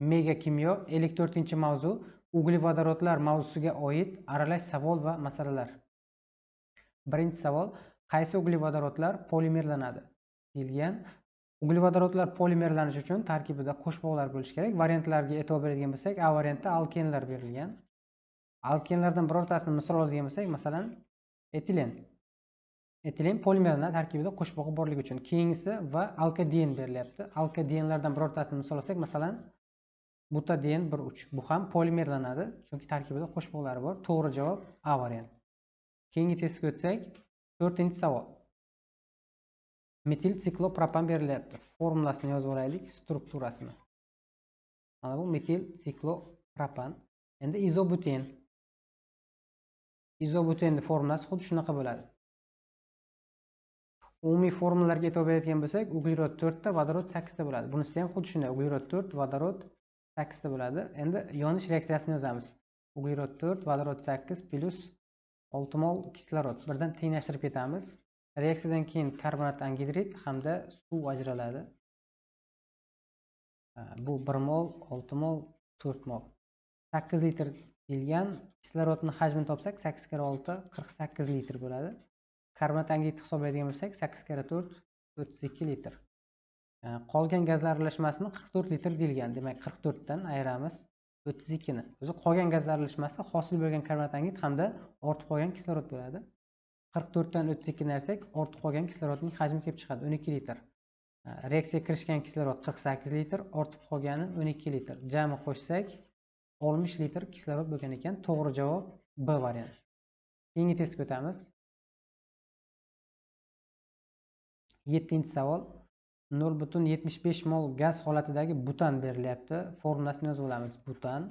mega kimyo ellik to'rtinchi mavzu uglevodorodlar mavzusiga oid aralash savol va masalalar. Birinchi savol qaysi uglevodorodlar polimerlanadi? Deyilgan uglevodorodlar polimerlanishi uchun tarkibida qo'shmoqlar bo'lishi kerak. Variantlarga e'tibor beradigan bo'lsak a variantda alkenlar berilgan. Alkenlardan birortasini misol oladigan bo'lsak masalan etilen. Etilen polimerlar tarkibida qo'shbog'i borligi uchun. Keyingisi va alkaden berilyapti. Alkadenlardan birortasini misol olsak masalan butaden bir uch. Bu ham polimerlanadi chunki tarkibida qo'shmoqlari bor. To'g'ri javob a variant. Keyingi testga o'tsak to'rtinchi savol. Metil siklopropan berilyapti. Formulasini yozib olaylik strukturasini. Mana bu metil siklopropan endi izobuten izobutenni formulasi xuddi shunaqa bo'ladi. Umumiy formulalarga e'tibor beradigan bo'lsak uglerod to'rtta vodorod sakkizta bo'ladi. Bunisi ham xuddi shunday. Uglerod to'rt vodorod sakkizta bo'ladi. Endi yonish reaksiyasini yozamiz. Uglerod to'rt vodorod sakkiz plyus olti mol kislorod birdan tenglashtirib ketamiz. Reaksiyadan keyin karbonat angidrid hamda suv ajraladi. Bu bir mol olti mol to'rt mol. Sakkiz litr deyilgan kislorodni hajmini topsak sakkiz karra olti qirq sakkiz litr bo'ladi. Karbonat angidrid hisoblaydigan bo'lsak sakkiz karra to'rt o'ttiz ikki litr. Э, qolgan gazlar aralashmasini qirq to'rt litr deyilgan. Demak qirq to'rtdan ayiramiz o'ttiz ikkini. O'zi qolgan gazlar aralashmasi hosil bo'lgan karbonat angid hamda ortib qolgan kislorod bo'ladi. qirq to'rtdan o'ttiz ikkini ayirsak ortib qolgan kislorodning hajmi kelib chiqadi o'n ikki litr. Э, reaksiyaga kirishgan kislorod qirq sakkiz litr ortib qolgani o'n ikki litr. Jami qo'shsak oltmish litr kislorod bo'lgan ekan. To'g'ri javob b variant. Keyingi testga o'tamiz. Yettinchi savol. Nol butun yetmish besh mol gaz holatidagi butan berilyapti. Formulasini yozib olamiz. Butan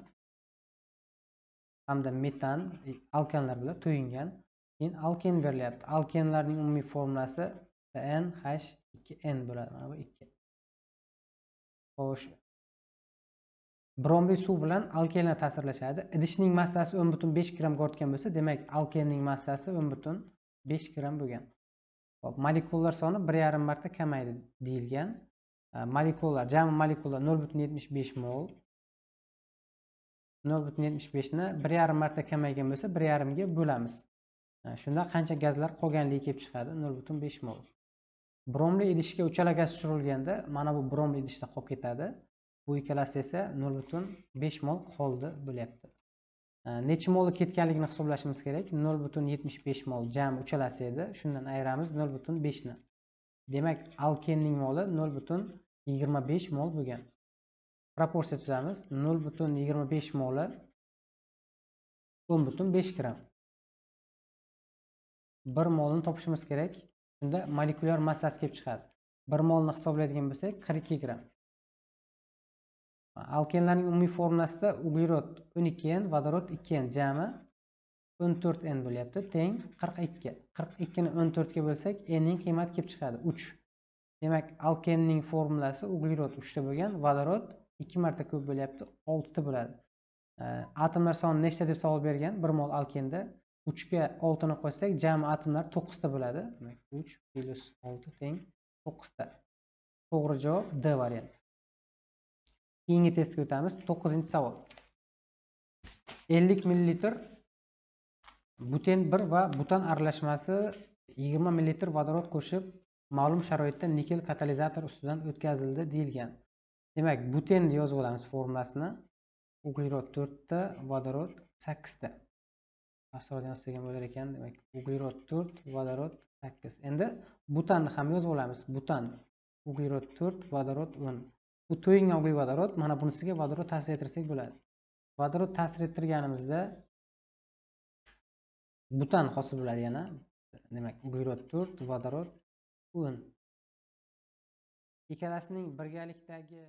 hamda metan e, alkanlar bilan to'yingan. Keyin alken berilyapti. Alkenlarning umumiy formulasi n h ikki n bo'ladi. Mana bu ikki. Xo'sh. Bromli suv bilan alkenlar ta'sirlashadi. Idishning massasi o'n butun besh grammga ortgan bo'lsa demak alkenning massasi o'n butun besh gramm bo'lgan. Hop molekulalar soni bir yarim marta kamaydi deyilgan. Molekulalar jami molekulalar nol butun yetmish besh mol. Nol butun yetmish beshni bir yarim marta kamaygan bo'lsa bir yarimga bo'lamiz. Shunda qancha gazlar qolganligi kelib chiqadi? Nol butun besh mol. Bromli idishga uchala gaz tushirilganda mana bu bromli idishda qolib ketadi. Bu ikkalasi esa nol butun besh mol qoldi bo'lyapti. Э, necha mol ketganligini hisoblashimiz kerak. Nol butun yetmish besh mol jami uchalasi edi. Shundan ayiramiz nol butun beshni. Demak alkenning moli nol butun yigirma besh mol bo'lgan. Proporsiya tuzamiz. Nol butun yigirma besh moli o'n butun besh gramm bir molni topishimiz kerak. Shunda molekulyar massasi kelib chiqadi. Bir molni hisoblaydigan bo'lsak qirq ikki gramm alkenlarning umumiy formulasida uglerod 12n vodorod 2n jami 14n bo'lyapti. Teng 42 42 ni 14 ga bo'lsak n ning qiymati kelib chiqadi 3 demak alkenning formulasi uglerod 3 ta bo'lgan vodorod 2 marta ko'p bo'lyapti 6 ta bo'ladi atomlar soni nechta deb savol bergan? Bir mol alkenda. 3 ga 6 ni qo'shsak jami atomlar 9 ta bo'ladi. Demak 3 plyus 6 teng 9 ta to'g'ri javob d varianti keyingi testga o'tamiz. To'qqizinchi savol. Ellik millilitr buten bir va butan aralashmasi yigirma millilitr vodorod qo'shib ma'lum sharoitda nikel katalizator ustidan o'tkazildi deyilgan. Demak butenni yozib olamiz formulasini. Uglerod to'rtta vodorod sakkizta. Asosan yozgan bo'lar ekan demak uglerod to'rt vodorod sakkiz. Endi butanni ham yozib olamiz. Butan uglerod to'rt vodorod o'n. Bu ogli vodorod mana bunisiga vodorod ta'sir ettirsak bo'ladi. Vodorod ta'sir ettirganimizda butan hosil bo'ladi yana. Demak uglerod to'rt vodorod o'n. Ikkalasining birgalikdagi